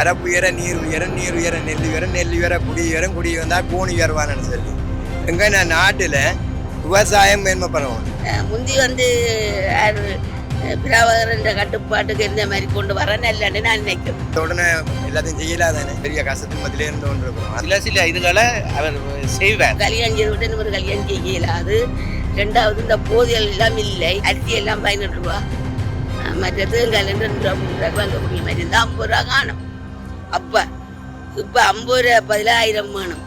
பரப்பு உயர நீர் உயர நீர் உயர நெல் உயர நெல் உயர குடி உயரம் குடி வந்தால் கூணி உயர்வான்னு சொல்லி எங்க நான் நாட்டில் விவசாயம் அஹ் முந்தி வந்து யாரு, அஹ் பிரபாகரன் இந்த கட்டுப்பாட்டுக்கு இருந்த மாதிரி கொண்டு வர நல்லன்னு நான் நினைக்கிறேன். உடனே எல்லாத்தையும் செய்யலாதானே? பெரிய கஷ்டத்தின் மத்தியிலே இருந்து கொண்டு இருக்கிறோம் சில இதுகளை அவர் செய்வார். கல்யாணம் செய்து விட்டு இன்னொரு கல்யாணம் செய்ய இயலாது. ரெண்டாவது இந்த போதியல் எல்லாம் இல்லை. அரிசி எல்லாம் பதினெட்டு ரூபா மற்றது ரெண்டு ரூபா மூணு ரூபா வாங்கக்கூடிய மாதிரி இருந்தால் ஐம்பது ரூபா காணும் அப்போ இப்போ ஐம்பது ரூபா பதிலாயிரம் வேணும்.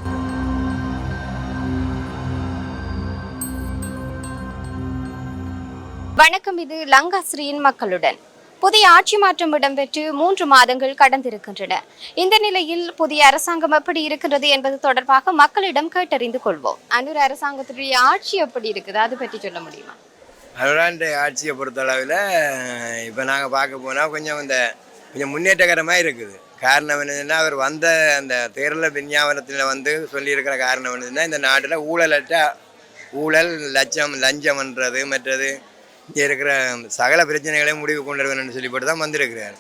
வணக்கம் இது லங்காஸ்ரீயின் மக்களுடன். புதிய ஆட்சி மாற்றம் இடம்பெற்று மூன்று மாதங்கள் கடந்திருக்கின்றன. இந்த நிலையில் புதிய அரசாங்கம் எப்படி இருக்கின்றது என்பது தொடர்பாக மக்களிடம் கேட்டறிந்து கொள்வோம். அன்னூர் அரசாங்கத்துடைய ஆட்சி எப்படி இருக்குது? அது பற்றி சொல்ல முடியுமா? அனுராண்ட ஆட்சியை பொறுத்தளவில் இப்போ நாங்கள் பார்க்க போனால் கொஞ்சம் இந்த கொஞ்சம் முன்னேற்றகரமாக இருக்குது. காரணம் என்னதுன்னா அவர் வந்த அந்த தேர்தல் விஞ்ஞாபனத்தில் வந்து சொல்லியிருக்கிற காரணம் என்னதுன்னா இந்த நாட்டில் ஊழலற்ற ஊழல் லட்சம் லஞ்சம்ன்றது மற்றது இங்கே இருக்கிற சகல பிரச்சனைகளையும் முடிவு கொண்டு வரணும்னு சொல்லிப்பட்டு தான் வந்திருக்கிறார்.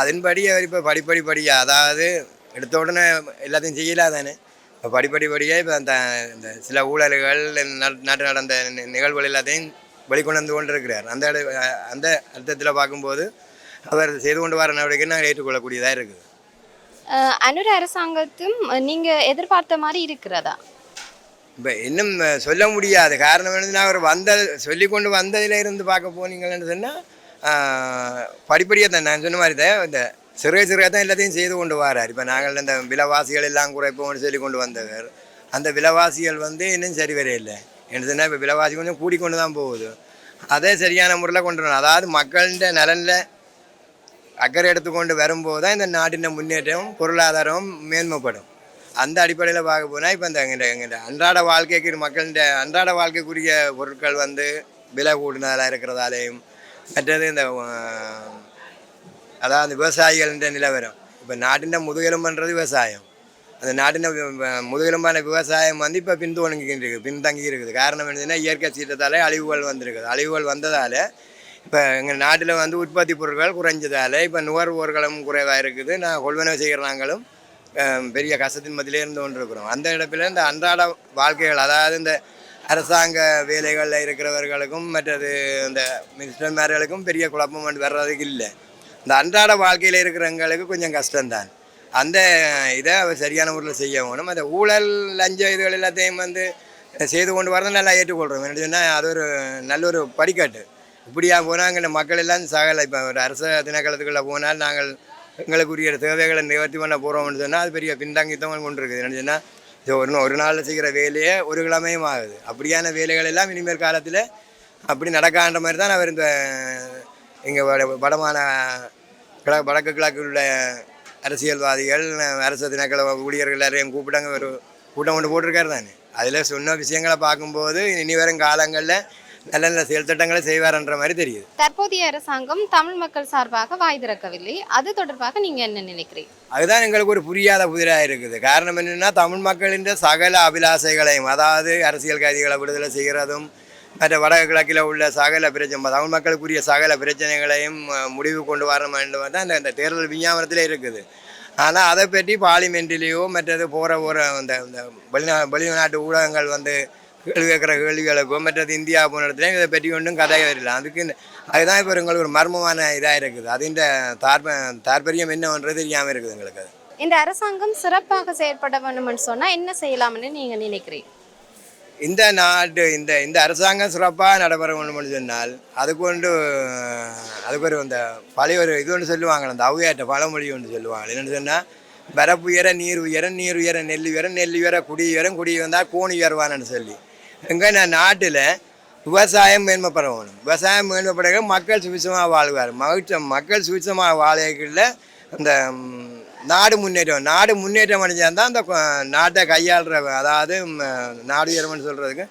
அதன்படி அவர் இப்போ படிப்படி படியாக அதாவது எடுத்த உடனே எல்லாத்தையும் செய்யலாதானே இப்போ படிப்படி படியாக இப்போ அந்த இந்த சில ஊழல்கள் நாட்டு நடந்த நிகழ்வுகள் எல்லாத்தையும் வெளிக்கொண்டு வந்து கொண்டிருக்கிறார். அந்த அந்த அர்த்தத்தில் பார்க்கும்போது அவர் செய்து கொண்டு வர நடவடிக்கை நாங்கள் ஏற்றுக்கொள்ளக்கூடியதாக இருக்குது. அனுர அரசாங்கத்தும் நீங்கள் எதிர்பார்த்த மாதிரி இருக்கிறதா? இப்போ இன்னும் சொல்ல முடியாது. காரணம் என்னதுன்னா அவர் வந்த சொல்லி கொண்டு வந்ததில் இருந்து பார்க்க போனீங்கன்னு சொன்னால் படிப்படியாக தான். நான் சொன்ன மாதிரி தான் இந்த சிறுக சிறுக தான் எல்லாத்தையும் செய்து கொண்டு வரார். இப்போ நாங்கள் இந்த விலைவாசிகள் எல்லாம் குறைப்போம்னு சொல்லி கொண்டு வந்தவர். அந்த விலைவாசிகள் வந்து இன்னும் சரி வரையில்லை என்ன சொன்னால் இப்போ விலைவாசி கொஞ்சம் கூடிக்கொண்டு தான் போகுது. அதே சரியான முறையில் கொண்டு வரணும். அதாவது மக்கள்கிட்ட நலனில் அக்கறை எடுத்துக்கொண்டு வரும்போது தான் இந்த நாட்டின் முன்னேற்றம் பொருளாதாரம் மேன்மைப்படும். அந்த அடிப்படையில் பார்க்க போனால் இப்போ இந்த எங்கிட்ட எங்கிட்ட அன்றாட வாழ்க்கைக்கு மக்கள்கிட்ட அன்றாட வாழ்க்கைக்குரிய பொருட்கள் வந்து விலை கூடுதலாக இருக்கிறதாலேயும் மற்றது இந்த அதாவது விவசாயிகளின் நிலவரம் இப்போ நாட்டின் முதுகெலும்புன்றது விவசாயம். அந்த நாட்டின் முதுகெலும்பான விவசாயம் வந்து இப்போ பின்தொடங்கி இருக்குது பின்தங்கி இருக்குது காரணம் என்னதுன்னா இயற்கை சீற்றத்தாலே அழிவுகள் வந்திருக்குது. அழிவுகள் வந்ததால் இப்போ எங்கள் நாட்டில் வந்து உற்பத்தி பொருட்கள் குறைஞ்சதால் இப்போ நுகர்வோர்களும் குறைவாக இருக்குது. நான் கொள்வனை செய்கிறாங்களும் பெரிய கஷ்டத்தின் மத்தியிலே இருந்து கொண்டிருக்கிறோம். அந்த இடத்துல இந்த அன்றாட வாழ்க்கைகள் அதாவது இந்த அரசாங்க வேலைகளில் இருக்கிறவர்களுக்கும் மற்றது இந்த மினிஸ்டர்மார்களுக்கும் பெரிய குழப்பம் வந்து வர்றதுக்கு இல்லை. இந்த அன்றாட வாழ்க்கையில் இருக்கிறவங்களுக்கு கொஞ்சம் கஷ்டம்தான். அந்த இதை அவர் சரியான முறையில் செய்ய வேணும். அந்த ஊழல் லஞ்ச இதுகள் எல்லாத்தையும் வந்து செய்து கொண்டு வரதை நல்லா ஏற்றுக்கொள்கிறோம் என்ன சொன்னால் அது ஒரு நல்ல ஒரு படிக்கட்டு. இப்படியா போனால் அங்கே மக்கள் எல்லாம் சகல. இப்போ ஒரு அரச திணைக்களத்துக்குள்ளே போனால் நாங்கள் எங்களுக்குரிய தேவைகளை நிவர்த்தி பண்ண போகிறோம்னு சொன்னால் அது பெரிய பின்தங்கித்தவங்க கொண்டு இருக்குது என்ன சொன்னால் இது ஒரு ஒரு நாளில் செய்கிற வேலையே ஒரு கிழமையும் ஆகுது. அப்படியான வேலைகள் எல்லாம் இனிமேல் காலத்தில் அப்படி நடக்கான்ற மாதிரி தான் அவர் இந்த இங்கே வட வடமான கிழ வடக்கு கிழக்கு உள்ள அரசியல்வாதிகள் அரசு தினக்கள ஊழியர்கள் எல்லாரையும் கூப்பிட்டாங்க ஒரு கூட்டம் கொண்டு போட்டிருக்காரு தானே. அதில் சொன்ன விஷயங்களை பார்க்கும்போது இனி வரும் காலங்களில் நல்ல நல்ல செயல் திட்டங்களை செய்வார்ன்ற மாதிரி தெரியுது. தற்போதைய அரசாங்கம் தமிழ் மக்கள் சார்பாக வாய் திறக்கவில்லை. அது தொடர்பாக நீங்க என்ன நினைக்கிறீங்க? அதுதான் எங்களுக்கு ஒரு புரியாத புதிராக இருக்குது. காரணம் என்னென்னா தமிழ் மக்களின் சகல அபிலாசைகளையும் அதாவது அரசியல் கைதிகளை விடுதலை செய்கிறதும் மற்ற வடக்கு கிழக்கில் உள்ள சகல பிரச்சனை தமிழ் மக்களுக்குரிய சகல பிரச்சனைகளையும் முடிவு கொண்டு வர வேண்டும் தான் இந்த தேர்தல் விஞ்ஞாபனத்தில் இருக்குது. ஆனால் அதை பற்றி பார்லிமெண்ட்லேயோ மற்றது போகிற போகிற அந்த இந்த வெளிநா வெளிநாட்டு ஊடகங்கள் வந்து கேட்குற கேள்விகளுக்கோ மற்றது இந்தியா போன இடத்துலையும் இதை பற்றி ஒன்றும் கதை வரல அதுக்கு அதுதான் இப்போ எங்களுக்கு ஒரு மர்மமான இதாக இருக்குது. அதிൻ്റെ தாற்ப தாற்பயம் என்னன்றது தெரியாமல் இருக்குது எங்களுக்கு அது. இந்த அரசாங்கம் சிறப்பாக செயற்பட வேண்டும்னு சொன்னா என்ன செய்யலாம்னு நீங்க நினைக்கிறீங்க? இந்த நாட்டு இந்த இந்த அரசாங்கம் சிறப்பாக நடைபெற வேண்டும்னு சொன்னால் அதுக்கு ஒன்று அதுக்கு ஒரு இந்த பழைய ஒரு இது ஒன்று சொல்லுவாங்க அந்த அவ்வையாட்ட பழமொழி ஒன்று சொல்லுவாங்க என்னென்னு சொன்னால் பரப்பு உயர நீர் உயர நீர் உயர நெல் உயர நெல் உயர குடி உயரம் குடி வந்தால் கோணி உயர்வான்னு சொல்லி. எங்கே நான் நாட்டில் விவசாயம் மேன்மைப்படணும். விவசாயம் மேன்மைப்பட மக்கள் சுவிசமாக வாழ்வார். மகிழ்ச்சம் மக்கள் சுவிசமாக வாழ்க்கையில் அந்த நாடு முன்னேற்றம் நாடு முன்னேற்றம் அடைஞ்சால் தான் அந்த நாட்டை கையாளுற அதாவது நாடு உயரம்னு சொல்கிறதுக்கு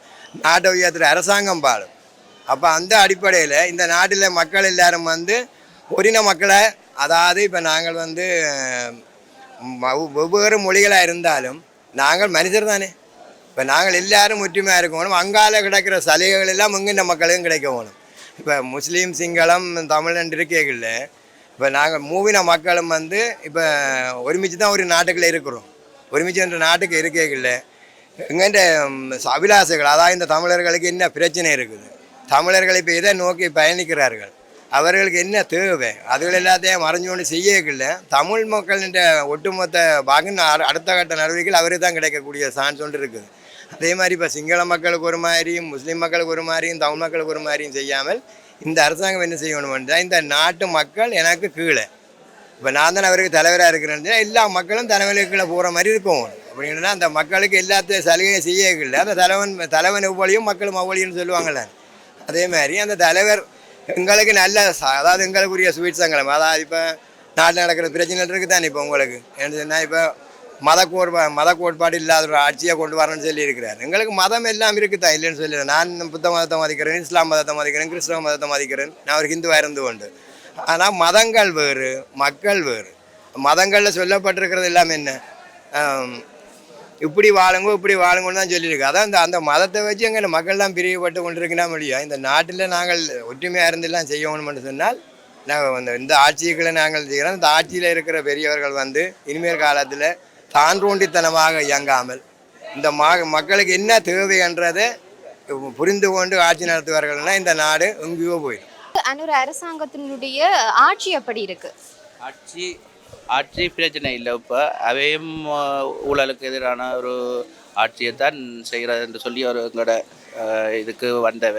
நாட்டை உயர்த்துற அரசாங்கம் பாடும். அப்போ அந்த அடிப்படையில் இந்த நாட்டில் மக்கள் எல்லாரும் வந்து ஒரின மக்களை அதாவது இப்போ நாங்கள் வந்து வெவ்வேறு மொழிகளாக இருந்தாலும் நாங்கள் மனிதர் தானே. இப்போ நாங்கள் எல்லாரும் ஒற்றுமையாக இருக்கணும் அங்கால கிடைக்கிற சலுகைகள் எல்லாம் இங்குள்ள மக்களுக்கும் கிடைக்க வேணும். இப்போ முஸ்லீம் சிங்களம் தமிழ் இருக்கைகளில் இப்போ நாங்கள் மூவின மக்களும் வந்து இப்போ ஒருமிச்சு தான் ஒரு நாட்டுக்குள்ளே இருக்கிறோம். ஒருமிச்சு என்ற நாட்டுக்கு இருக்கே எங்கள்கிட்ட அபிலாசைகள் அதாவது இந்த தமிழர்களுக்கு என்ன பிரச்சனை இருக்குது? தமிழர்கள் இப்போ இதை நோக்கி பயணிக்கிறார்கள்? அவர்களுக்கு என்ன தேவை? அதுகள் எல்லாத்தையும் மறைஞ்சு கொண்டு செய்யக்கில்ல தமிழ் மக்களின் ஒட்டுமொத்த பாகம் அடுத்த கட்ட நடவடிக்கைகள் அவருக்கு தான் கிடைக்கக்கூடிய சான்ஸ் ஒன்று இருக்குது. அதே மாதிரி இப்போ சிங்கள மக்களுக்கு ஒரு மாதிரியும் முஸ்லீம் மக்களுக்கு ஒரு மாதிரியும் தமிழ் மக்களுக்கு ஒரு மாதிரியும் செய்யாமல் இந்த அரசாங்கம் என்ன செய்யணும்ன்றா இந்த நாட்டு மக்கள் எனக்கு கீழே. இப்போ நான் தான் அவருக்கு தலைவராக இருக்கிறேன் எல்லா மக்களும் தலைவனுக்கு கீழே போகிற மாதிரி இருக்கும். அப்படின்னா அந்த மக்களுக்கு எல்லாத்தையும் சலுகையை செய்யக்கில்லை அந்த தலைவன் தலைவன் எவ்வளியும் மக்களும் அவ்வளியும் சொல்லுவாங்கள்ல. அதே மாதிரி அந்த தலைவர் எங்களுக்கு நல்ல அதாவது எங்களுக்குரிய ஸ்வீட் சங்கலம் அதாவது இப்போ நாட்டில் நடக்கிற பிரச்சனைகள் இருக்குது தானே இப்போ உங்களுக்கு? என்ன சொன்னால் இப்போ மத கோட்பா மத கோட்பாடு இல்லாத ஒரு ஆட்சியை கொண்டு வரணும்னு சொல்லி இருக்கிறார் எங்களுக்கு மதம் எல்லாம் இருக்குதா? இல்லைன்னு சொல்லி நான் புத்த மதத்தை மதிக்கிறேன் இஸ்லாம் மதத்தை மதிக்கிறேன் கிறிஸ்தவ மதத்தை மதிக்கிறேன். நான் ஒரு ஹிந்துவாக இருந்து கொண்டு ஆனால் மதங்கள் வேறு மக்கள் வேறு. மதங்களில் சொல்லப்பட்டிருக்கிறது எல்லாம் என்ன? இப்படி வாழுங்க இப்படி வாழுங்கன்னு தான் சொல்லியிருக்கு. அதான் இந்த அந்த மதத்தை வச்சு எங்கள் மக்கள்லாம் பிரிவுபட்டு கொண்டிருக்கினா முடியும் இந்த நாட்டில் நாங்கள் ஒற்றுமையாக இருந்தெல்லாம் செய்யணும்னு சொன்னால் நாங்கள் வந்து இந்த ஆட்சிகளை நாங்கள் செய்கிறோம் இந்த ஆட்சியில் இருக்கிற பெரியவர்கள் வந்து இனிமேல் காலத்தில் தான் தோண்டித்தனமாக இயங்காமல் இந்த மா மக்களுக்கு என்ன தேவைன்றதை புரிந்து கொண்டு ஆட்சி நடத்துவார்கள்னா இந்த நாடு எங்கேயோ போயிடும். அனுர அரசாங்கத்தினுடைய ஆட்சி எப்படி இருக்கு? ஆட்சி ஆட்சி பிரச்சனை இல்லை இப்போ. அவையும் ஊழலுக்கு எதிரான ஒரு ஆட்சியை தான் செய்கிறது என்று சொல்லி ஒரு எங்களோட இதுக்கு வந்தவ.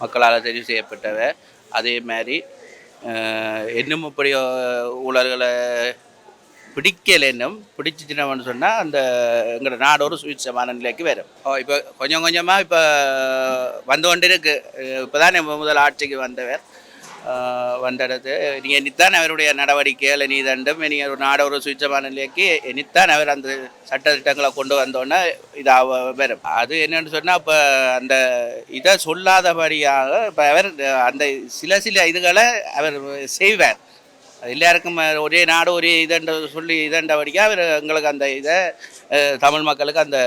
மக்களால் தெரிவு செய்யப்பட்டவ. அதே மாதிரி இன்னும் இப்படி ஊழல்களை பிடிக்கலைன்னும் இன்னும் சொன்னால் அந்த எங்களோட நாடு ஒரு சுவிட்சமான நிலைக்கு வரும். இப்போ கொஞ்சம் கொஞ்சமாக இப்போ வந்து கொண்டு இருக்கு இப்போ தானே முதல் ஆட்சிக்கு வந்தவர். ஆஹ் வந்தடத்து. நீங்கள் இனித்தான் அவருடைய நடவடிக்கைகள் நீ தண்டும் நீங்கள் ஒரு நாட ஒரு சுவிட்சமான நிலைக்கு இனித்தான் அவர் அந்த சட்ட திட்டங்களை கொண்டு வந்தோன்னே இதாக வரும். அது என்னென்னு சொன்னால் இப்போ அந்த இதை சொல்லாதபடியாக இப்போ அவர் அந்த சில சில இதுகளை அவர் செய்வார். எல்லாருக்கும் ஒரே நாடு ஒரே இதென்ற சொல்லி இதண்டபடியாக அவர் எங்களுக்கு அந்த இதை தமிழ் மக்களுக்கு அந்த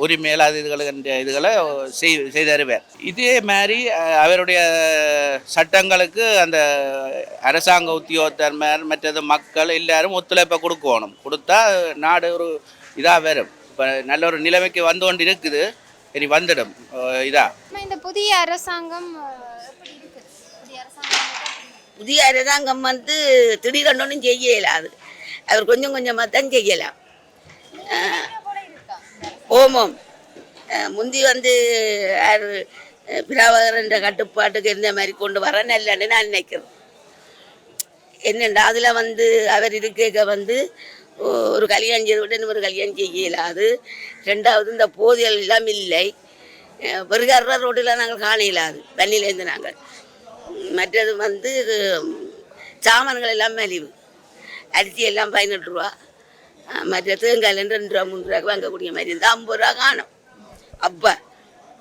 உரிமையில் அது இதுகளுக்கு இதுகளை செய் செய்து தருவார் இதே மாதிரி அவருடைய சட்டங்களுக்கு அந்த அரசாங்க உத்தியோகத்தர்மர் மற்றது மக்கள் எல்லாரும் ஒத்துழைப்பை கொடுக்கணும். கொடுத்தா நாடு ஒரு இதாக வரும். இப்போ நல்ல ஒரு நிலைமைக்கு வந்து கொண்டு இருக்குது இனி வந்துடும். இதாக இந்த புதிய அரசாங்கம் அஹ், எப்படி இருக்கு புதிய அரசாங்கம் புதிய அரசாங்கம் வந்து திடீரென்னு ஒன்றும் செய்ய அது. அவர் கொஞ்சம் கொஞ்சமாக தான் செய்யலாம். ஓமம் முந்தி வந்து யார் என்ற கட்டுப்பாட்டுக்கு இருந்த மாதிரி கொண்டு வர நல்லன்னு நான் நினைக்கிறேன். என்னண்டா அதில் வந்து அவர் இருக்க வந்து ஒரு கல்யாணம் செய்து விட்டு ஒரு கல்யாணம் செய்யலாது ரெண்டாவது இந்த போதியல் எல்லாம் இல்லை. வருகிற ரோட்டில் நாங்கள் காண இயலாது தண்ணியிலேருந்து நாங்கள். மற்றது வந்து சாமான்கள் எல்லாம் மலிவு. அரிசி எல்லாம் பதினெட்டு ரூபா. மற்ற தேங்காயில் ரெண்டு ரூபா மூணு ரூபாய்க்கு வாங்கக்கூடிய மாதிரி இருந்தால் ஐம்பது ரூபா காணும். அப்போ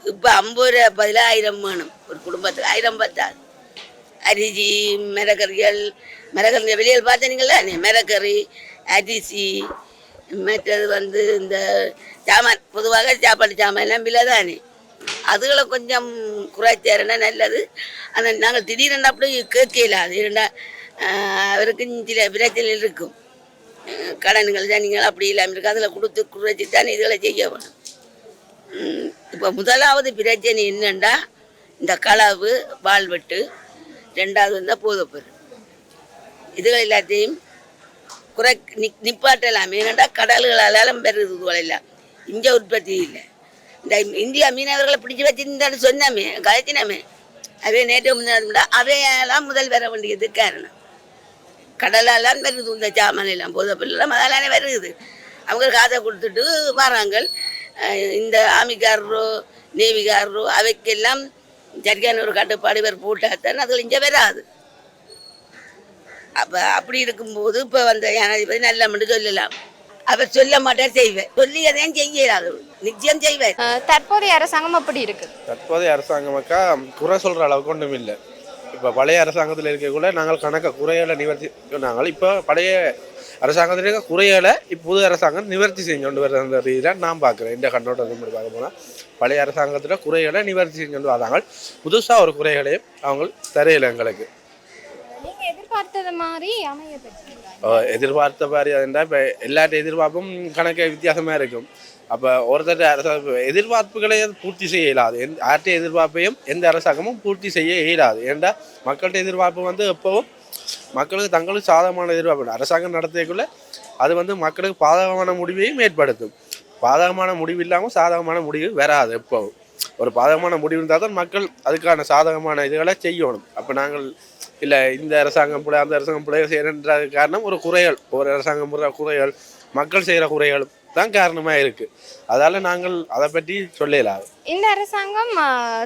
இப்போ ஐம்பது ரூபா பதிலாக ஆயிரம் வேணும். ஒரு குடும்பத்துக்கு ஆயிரம் பத்தாது. அரிசி மிளகறிகள் மிளகறிங்க வெளியில் பார்த்தீங்களா நீ மிளகறி அரிசி மற்றது வந்து இந்த சாமான் பொதுவாக சாப்பாடு சாமான் எல்லாம் விலை தானே அதுகளை கொஞ்சம் குறைச்சாருன்னா நல்லது. ஆனால் நாங்கள் திடீரென்று அப்படி கேட்கல அது இருந்தால் அவருக்கு சில பிரச்சனை இருக்கும். கடன்கள் தனிகள் அப்படி இல்லாமல் இருக்கும் அதில் கொடுத்து குறைச்சி தான் இதுகளை செய்ய வேணும் இப்போ முதலாவது பிரச்சனை என்னன்னா இந்த களவு வாழ்வெட்டு ரெண்டாவது வந்தால் போதப்பொரு இதுகள் எல்லாத்தையும் குறை நி நிப்பாட்டலாம். ஏனெண்டா கடல்களாலும் பெறுது இதுகளெல்லாம் இங்கே உற்பத்தி இல்லை. இந்த இந்தியா மீனவர்களை பிடிச்சி வச்சிருந்தான்னு சொன்னாமே கதைச்சினாமே அவே நேற்று முன்னாடி அவையெல்லாம் முதல் வர வேண்டியது காரணம். கடலெல்லாம் வருது இந்த சாமான் எல்லாம் போதப்பெல்லாம் அதெல்லாம் வருது அவங்க காதை கொடுத்துட்டு வராங்க. இந்த ஆமிக்காரரோ நேவிக்காரரோ அவைக்கெல்லாம் சரியான ஒரு கட்டுப்பாடு இவர் போட்டாத்தான் அதில் இங்கே வராது. அப்போ அப்படி இருக்கும்போது இப்போ வந்த ஜனாதிபதி நல்ல மட்டும் சொல்லலாம். அவர் சொல்ல மாட்டார் செய்வேன் சொல்லி செய்யலாது நிச்சயம் செய்வார். அஹ், தற்போதைய அரசாங்கம் எப்படி இருக்கு. தற்போதைய அரசாங்கமாக்கா குறை சொல்கிற அளவுக்கு ஒன்றும் இல்லை. இப்போ பழைய அரசாங்கத்தில் இருக்கக்குள்ள நாங்கள் கணக்க குறைகளை நிவர்த்தி நாங்கள் இப்போ பழைய அரசாங்கத்தில் இருக்க குறைகளை இப்போ புது அரசாங்கம் நிவர்த்தி செஞ்சு கொண்டு வர அந்த ரீதியில் நான் பார்க்குறேன். இந்த கண்ணோட்டத்தை பார்க்க போனால் பழைய அரசாங்கத்தில் குறைகளை நிவர்த்தி செஞ்சு கொண்டு வராங்க. புதுசாக ஒரு குறைகளையும் அவங்க தரையில எங்களுக்கு. நீங்க எதிர்பார்த்தது மாதிரி அமைய எதிர்பார்த்த மாதிரி அதுண்டா இப்போ எல்லார்ட்ட எதிர்பார்ப்பும் கணக்கு வித்தியாசமாக இருக்கும். அப்போ ஒருத்தர் அரசு எதிர்பார்ப்புகளை பூர்த்தி செய்ய இயலாது. எந்த யார்கிட்ட எதிர்பார்ப்பையும் எந்த அரசாங்கமும் பூர்த்தி செய்ய இயலாது. ஏண்டா மக்கள்கிட்ட எதிர்பார்ப்பு வந்து எப்போவும் மக்களுக்கு தங்களுக்கு சாதகமான எதிர்பார்ப்பு. அரசாங்கம் நடத்தியக்குள்ள அது வந்து மக்களுக்கு பாதகமான முடிவையும் ஏற்படுத்தும். பாதகமான முடிவு இல்லாமல் சாதகமான முடிவு வராது எப்போவும். ஒரு பாதகமான முடிவு இருந்தால் தான் மக்கள் அதுக்கான சாதகமான இதுகளை செய்யணும். அப்போ நாங்கள் இல்லை இந்த அரசாங்கம் பிள்ளை அந்த அரசாங்கம் பிள்ளை செய்யணுன்ற காரணம் ஒரு குறைகள். ஒரு அரசாங்கம் குறைகள். மக்கள் செய்கிற குறைகள் தான் காரணமாக இருக்குது அதால் நாங்கள் அதை பற்றி சொல்லலாது இந்த அரசாங்கம்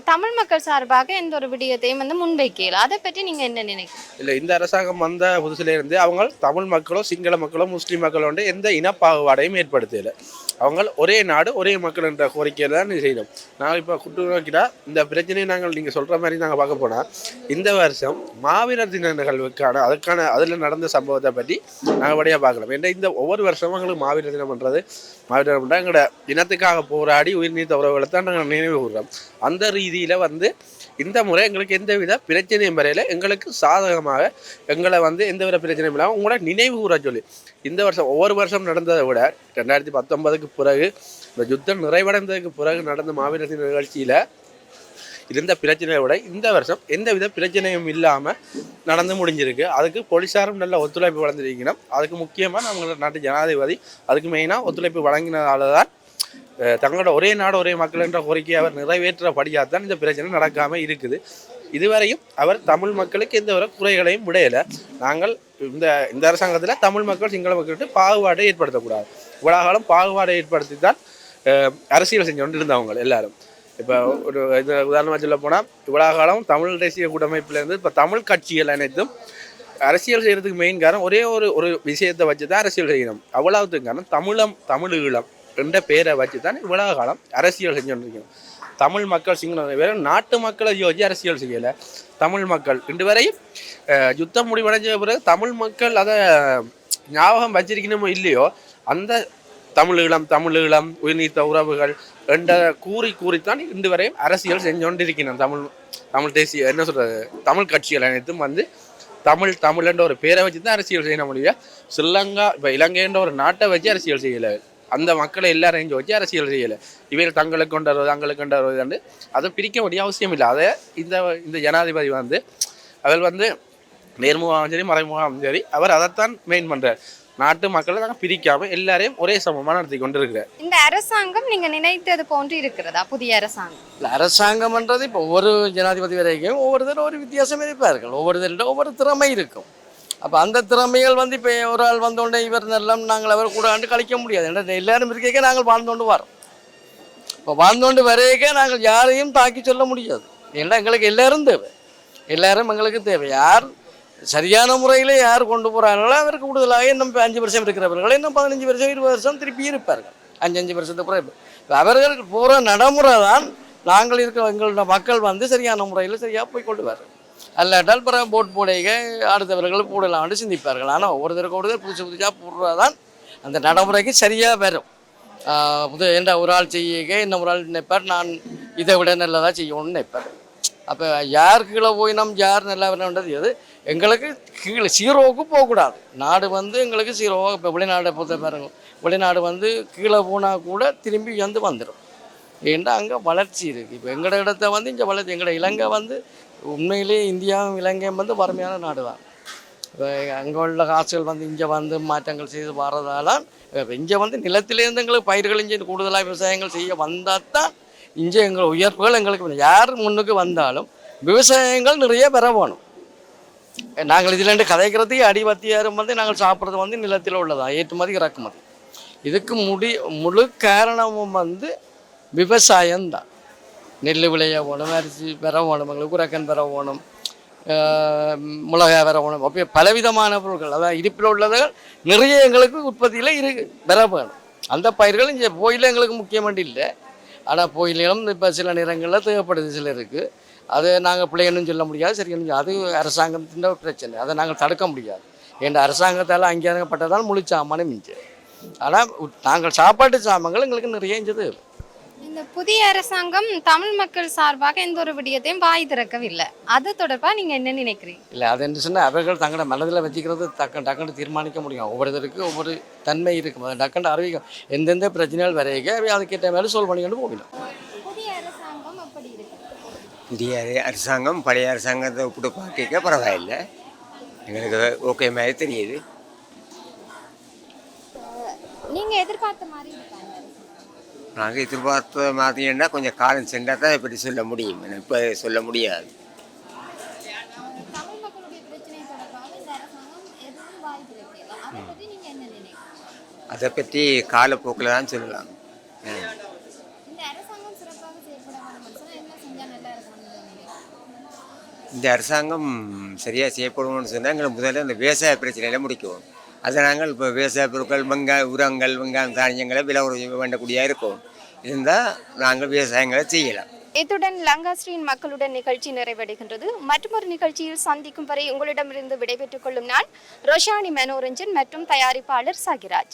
தமிழ் மக்கள் சார்பாக எந்த ஒரு விடயத்தையும் வந்து முன்வைக்கல. அதை பற்றி நீங்க என்ன நினைக்கிறீங்க? இல்லை இந்த அரசாங்கம் வந்த புதுசுலேருந்து அவங்க தமிழ் மக்களோ சிங்கள மக்களோ முஸ்லீம் மக்களோ எந்த இனப்பாகுபாடையும் ஏற்படுத்தலை. அவங்க ஒரே நாடு ஒரே மக்கள் என்ற கோரிக்கையை தான் செய்யணும் நாங்கள் இப்போ குட்டு நோக்கினா இந்த பிரச்சனையை நாங்கள் நீங்கள் சொல்கிற மாதிரி நாங்கள் பார்க்க போனால் இந்த வருஷம் மாவீரர் தின நிகழ்வுக்கான அதுக்கான அதில் நடந்த சம்பவத்தை பற்றி நாங்கள் வழியாக பார்க்கலாம். ஏன்னா இந்த ஒவ்வொரு வருஷமும் எங்களுக்கு மாவீரர் தினம் பண்ணுறது மாவீரர் தினம் எங்களோட இனத்துக்காக போராடி உயிர் நீத்த உறவுகளை தான் நாங்கள் நினைவு கூறுறோம். அந்த ரீதியில் வந்து இந்த முறை எங்களுக்கு எந்தவித பிரச்சனையும் வரையில். எங்களுக்கு சாதகமாக எங்களை வந்து எந்தவித பிரச்சனையும் இல்லாமல் உங்களோட நினைவு கூற சொல்லி. இந்த வருஷம் ஒவ்வொரு வருஷம் நடந்ததை விட ரெண்டாயிரத்தி பத்தொன்பதுக்கு பிறகு இந்த யுத்தம் நிறைவடைந்ததுக்கு பிறகு நடந்த மாவீரத்தின் நிகழ்ச்சியில் இருந்த பிரச்சனையை விட இந்த வருஷம் எந்தவித பிரச்சனையும் இல்லாமல் நடந்து முடிஞ்சிருக்கு. அதுக்கு போலீஸாரும் நல்ல ஒத்துழைப்பு வழங்கியிருக்கணும். அதுக்கு முக்கியமாக நம்மளோட நாட்டு ஜனாதிபதி அதுக்கு மெயினாக ஒத்துழைப்பு வழங்கினதால தான் தங்களோட ஒரே நாடு ஒரே மக்கள் என்ற கோரிக்கையை அவர் நிறைவேற்றபடியாக தான் இந்த பிரச்சனை நடக்காமல் இருக்குது. இதுவரையும் அவர் தமிழ் மக்களுக்கு எந்த ஒரு குறைகளையும் விடையலை நாங்கள் இந்த இந்த அரசாங்கத்தில் தமிழ் மக்கள் சிங்கள மக்கள்கிட்ட பாகுபாட்டை ஏற்படுத்தக்கூடாது. இவ்வளோ காலம் பாகுபாடை ஏற்படுத்தி தான் அரசியல் செஞ்சு கொண்டு இருந்தவங்க எல்லாரும். இப்போ ஒரு இது உதாரணமாக சொல்ல போனால் இவ்வளோ காலம் தமிழ் தேசிய கூட்டமைப்புலேருந்து இப்போ தமிழ் கட்சிகள் அனைத்தும் அரசியல் செய்கிறதுக்கு மெயின் காரணம் ஒரே ஒரு ஒரு விஷயத்தை வச்சு தான் அரசியல் செய்யணும். அவ்வளவுக்கு காரணம் தமிழம் தமிழ் ஈழம் என்ற பேரை வச்சு தான் இவ்வளோ காலம் அரசியல் செஞ்சுருக்கணும் தமிழ் மக்கள் சிங்களம் வேறு நாட்டு மக்களை யோசிச்சு அரசியல் செய்யலை. தமிழ் மக்கள் இன்று வரையும் யுத்தம் முடிவடைஞ்ச பிறகு தமிழ் மக்கள் அதை ஞாபகம் வச்சிருக்கணுமோ இல்லையோ அந்த தமிழ் ஈழம் தமிழ் ஈழம் உயிர்நீத்த உறவுகள் என்ற கூறி கூறித்தான் இன்று வரையும் அரசியல் செஞ்சு கொண்டிருக்கணும் தமிழ் தமிழ் தேசிய என்ன சொல்கிறது தமிழ் கட்சிகள் அனைத்தும் வந்து தமிழ் தமிழ்ன்ற ஒரு பேரை வச்சு தான் அரசியல் செய்ய முடியல ஸ்ரீலங்கா இப்போ இலங்கைன்ற ஒரு நாட்டை வச்சு அரசியல் செய்யலை. அந்த மக்களை எல்லாரையும் வச்சு அரசியல் செய்யலை. இவர்கள் தங்களுக்கு கொண்டு வருவது தங்களுக்கு கொண்டு வருவது அதை பிரிக்க வேண்டிய அவசியம் இல்லை. அதை இந்த இந்த ஜனாதிபதி வந்து அவர் வந்து நேர்முகமாகவும் சரி மறைமுகமாகவும் சரி அவர் அதைத்தான் மெயின் பண்ணுறார் நாட்டு மக்களை நாங்கள் பிரிக்காம எல்லாரையும் ஒரே சமமாக நடத்தி கொண்டு இருக்கிறார் இந்த அரசாங்கம் நீங்க நினைத்தது போன்று இருக்கிறதா? புதிய அரசாங்கம். இல்லை அரசாங்கம்ன்றது இப்போ ஒவ்வொரு ஜனாதிபதி வரைக்கும் ஒவ்வொருத்தரும் ஒரு வித்தியாசம் இருப்பார்கள். ஒவ்வொருத்தருடைய ஒவ்வொரு திறமை இருக்கும். அப்போ அந்த திறமைகள் வந்து இப்போ ஒரு ஆள் வந்தோடனே இவர் நல்லம் நாங்கள் அவர் கூட ஆண்டு கழிக்க முடியாது. ஏன்னா எல்லாரும் இருக்கைக்கே நாங்கள் வாழ்ந்தோண்டு வரோம். இப்போ வாழ்ந்தோண்டு வரையக்கே நாங்கள் யாரையும் தாக்கி சொல்ல முடியாது. ஏன்னா எங்களுக்கு எல்லாரும் தேவை. எல்லாரும் எங்களுக்கு தேவை. யார் சரியான முறையில் யார் கொண்டு போகிறாங்களோ அவருக்கு கூடுதலாக இன்னும் அஞ்சு வருஷம் இருக்கிறவர்கள் இன்னும் பதினஞ்சு வருஷம் இருபது வருஷம் திருப்பி இருப்பார்கள். அஞ்சு அஞ்சு வருஷத்துக்கு அப்புறம் இப்ப அவர்களுக்கு போகிற நடைமுறை தான் நாங்கள் இருக்கிற எங்களோட மக்கள் வந்து சரியான முறையில் சரியாக போய் கொண்டு வர அல்லாட்டால் பிறகு போட் போடைக அடுத்தவர்கள் போடலாம்னு சிந்திப்பார்கள். ஆனால் ஒவ்வொருத்தருக்கு ஒருத்தர் புதுசு புதுசாக போடுறதான் அந்த நடைமுறைக்கு சரியாக வரும். புது என்ன ஒரு ஆள் செய்ய இன்னும் ஒரு ஆள் நினைப்பார் நான் இதை விட நல்லதாக செய்யணும்னு நினைப்பார். அப்போ யார் கீழே போய் நம் யார் நல்லா வேணுன்றது எது? எங்களுக்கு கீழே சீரோவுக்கு போகக்கூடாது. நாடு வந்து எங்களுக்கு சீரோவாக இப்போ வெளிநாடை பொறுத்த பாருங்க. வெளிநாடு வந்து கீழே போனால் கூட திரும்பி வந்து வந்துடும் ஏன்னா அங்கே வளர்ச்சி இருக்குது இப்போ எங்களோட இடத்த வந்து இங்கே வளர்ச்சி எங்களோட இலங்கை வந்து உண்மையிலேயே இந்தியாவும் இலங்கையும் வந்து வறுமையான நாடு தான் இப்போ அங்கே உள்ள காசுகள் வந்து இங்கே வந்து மாற்றங்கள் செய்து வர்றதால இங்கே வந்து நிலத்திலேருந்து எங்களுக்கு பயிர்கள் இங்கே கூடுதலாக விவசாயங்கள் செய்ய வந்தால் தான் இங்கே எங்கள் உயர்ப்புகள் எங்களுக்கு யார் முன்னுக்கு வந்தாலும் விவசாயங்கள் நிறைய பெற வேணும். நாங்கள் இதில் கதைக்கிறது அடிவத்தியாரும் வந்து நாங்கள் சாப்பிட்றது வந்து நிலத்தில் உள்ளதான் ஏற்றுமதி இறக்குமதி. இதுக்கு முடி முழு காரணமும் வந்து விவசாயம்தான். நெல் விளைய வேணும் அரிசி பெற வேணும் எங்களுக்கு உரக்கன் பெற வேணும் மிளகா பெற வேணும். அப்போ பலவிதமான பொருட்கள் அதாவது இருப்பில் உள்ளதுகள் நிறைய எங்களுக்கு உற்பத்தியில் இரு பெற வேணும். அந்த பயிர்கள் இங்கே போயில எங்களுக்கு முக்கியமண்டி இல்லை. ஆனால் போயிலும் இப்போ சில நேரங்களில் தேவைப்படுது சிலருக்கு. அது நாங்கள் பிள்ளைன்னு சொல்ல முடியாது சரி அது அரசாங்கத்தின் பிரச்சனை. அதை நாங்கள் தடுக்க முடியாது. எங்கள் அரசாங்கத்தால் அங்கீகாரப்பட்டதால் முழு சாமானும் மிஞ்சு ஆனால் நாங்கள் சாப்பாட்டு சாமான்கள் எங்களுக்கு நிறைய இஞ்சது இந்த புதிய அரசாங்கம் தமிழ் மக்கள் சார்பாக எந்த ஒரு விடயத்தையும் வாய் திறக்கவில்லை. அது தொடர்பா நீங்க என்ன நினைக்கிறீங்க? இல்லை அது என்று சொன்னால் அவர்கள் தங்களோட மனதில் வச்சுக்கிறது டக்கு டக்குன்னு தீர்மானிக்க முடியும். ஒவ்வொருத்தருக்கு ஒவ்வொரு தன்மை இருக்கும். அது டக்குன்னு அறிவிக்கும் எந்தெந்த பிரச்சனைகள் வரைக அவை அதுக்கேற்ற மாதிரி சால்வ் பண்ணிக்கொண்டு போகணும். புதிய அரசாங்கம் அப்படி இருக்கு? புதிய அரசாங்கம் பழைய அரசாங்கத்தை ஒப்பிட்டு பார்க்க பரவாயில்லை. எங்களுக்கு ஓகே மாதிரி தெரியுது. நீங்க எதிர்பார்த்த மாதிரி நாங்கள் எதிர்பார்த்த மாதிரின்னா கொஞ்சம் காலம் சென்றால் தான் இப்படி சொல்ல முடியும். இப்போ சொல்ல முடியாது. அதை பற்றி காலப்போக்கில் தான் சொல்லலாம். இந்த அரசாங்கம் சரியாக செய்யப்படுவோம்னு சொன்னால் எங்களுக்கு முதல்ல இந்த விவசாய பிரச்சனையில முடிக்கும் அதை நாங்கள் இப்போ விவசாய பொருட்கள் வெங்காய உரங்கள் வெங்காயம் தானியங்களை விலை உறவு வேண்டக்கூடியா இருக்கும். இருந்தால் நாங்கள் விவசாயங்களை செய்யலாம். இத்துடன் லங்காஸ்ரீயின் மக்களுடன் நிகழ்ச்சி நிறைவடைகின்றது. மற்றொரு நிகழ்ச்சியில் சந்திக்கும் வரை உங்களிடமிருந்து விடைபெற்றுக் கொள்ளும் நான் ரோஷானி மனோரஞ்சன் மற்றும் தயாரிப்பாளர் சாகிராஜ்.